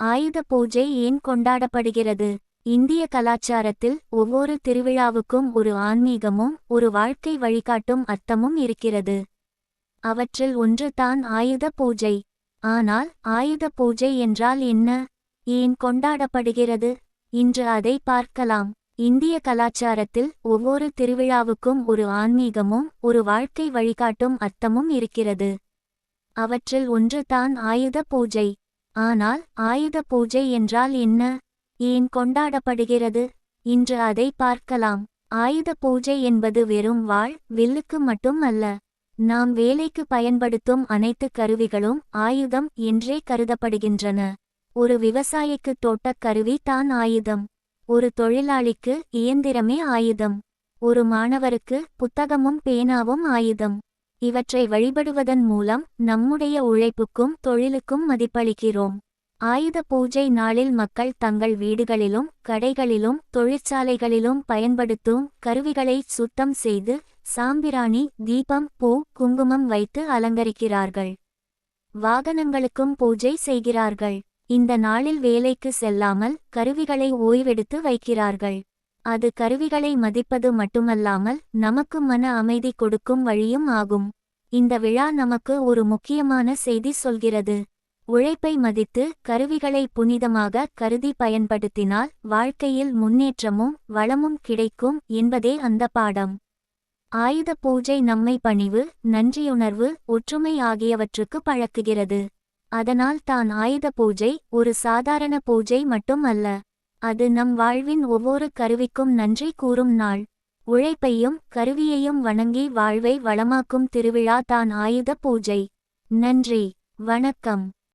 ஆயுத பூஜை ஏன் கொண்டாடப்படுகிறது? இந்திய கலாச்சாரத்தில் ஒவ்வொரு திருவிழாவுக்கும் ஒரு ஆன்மீகமும் ஒரு வாழ்க்கை வழிகாட்டும் அர்த்தமும் இருக்கிறது. அவற்றில் ஒன்று தான் ஆயுத பூஜை. ஆனால் ஆயுத பூஜை என்றால் என்ன? ஏன் கொண்டாடப்படுகிறது? இன்று அதை பார்க்கலாம். இந்திய கலாச்சாரத்தில் ஒவ்வொரு திருவிழாவுக்கும் ஒரு ஆன்மீகமும் ஒரு வாழ்க்கை வழிகாட்டும் அர்த்தமும் இருக்கிறது. அவற்றில் ஒன்று தான் ஆயுத பூஜை. ஆனால் ஆயுத பூஜை என்றால் என்ன? ஏன் கொண்டாடப்படுகிறது? இன்று அதை பார்க்கலாம். ஆயுத பூஜை என்பது வெறும் வாழ் வில்லுக்கு மட்டும் அல்ல. நாம் வேலைக்கு பயன்படுத்தும் அனைத்து கருவிகளும் ஆயுதம் என்றே கருதப்படுகின்றன. ஒரு விவசாயிக்கு தோட்டக் கருவி தான் ஆயுதம். ஒரு தொழிலாளிக்கு இயந்திரமே ஆயுதம். ஒரு மாணவருக்கு புத்தகமும் பேனாவும் ஆயுதம். இவற்றை வழிபடுவதன் மூலம் நம்முடைய உழைப்புக்கும் தொழிலுக்கும் மதிப்பளிக்கிறோம். ஆயுத பூஜை நாளில் மக்கள் தங்கள் வீடுகளிலும் கடைகளிலும் தொழிற்சாலைகளிலும் பயன்படுத்தும் கருவிகளை சுத்தம் செய்து சாம்பிராணி தீபம் பூ குங்குமம் வைத்து அலங்கரிக்கிறார்கள். வாகனங்களுக்கும் பூஜை செய்கிறார்கள். இந்த நாளில் வேலைக்கு செல்லாமல் கருவிகளை ஓய்வெடுத்து வைக்கிறார்கள். அது கருவிகளை மதிப்பது மட்டுமல்லாமல் நமக்கு மன அமைதி கொடுக்கும் வழியும் ஆகும். இந்த விழா நமக்கு ஒரு முக்கியமான செய்தி சொல்கிறது. உழைப்பை மதித்து கருவிகளை புனிதமாக கருதி பயன்படுத்தினால் வாழ்க்கையில் முன்னேற்றமும் வளமும் கிடைக்கும் என்பதே அந்த பாடம். ஆயுத பூஜை நம்மை பணிவு நன்றியுணர்வு ஒற்றுமை ஆகியவற்றுக்கு பழக்குகிறது. அதனால் தான் ஆயுத பூஜை ஒரு சாதாரண பூஜை மட்டும் அல்ல. அது நம் வாழ்வின் ஒவ்வொரு கருவிக்கும் நன்றி கூறும் நாள். உழைப்பையும் கருவியையும் வணங்கி வாழ்வை வளமாக்கும் திருவிழா தான் ஆயுத பூஜை. நன்றி. வணக்கம்.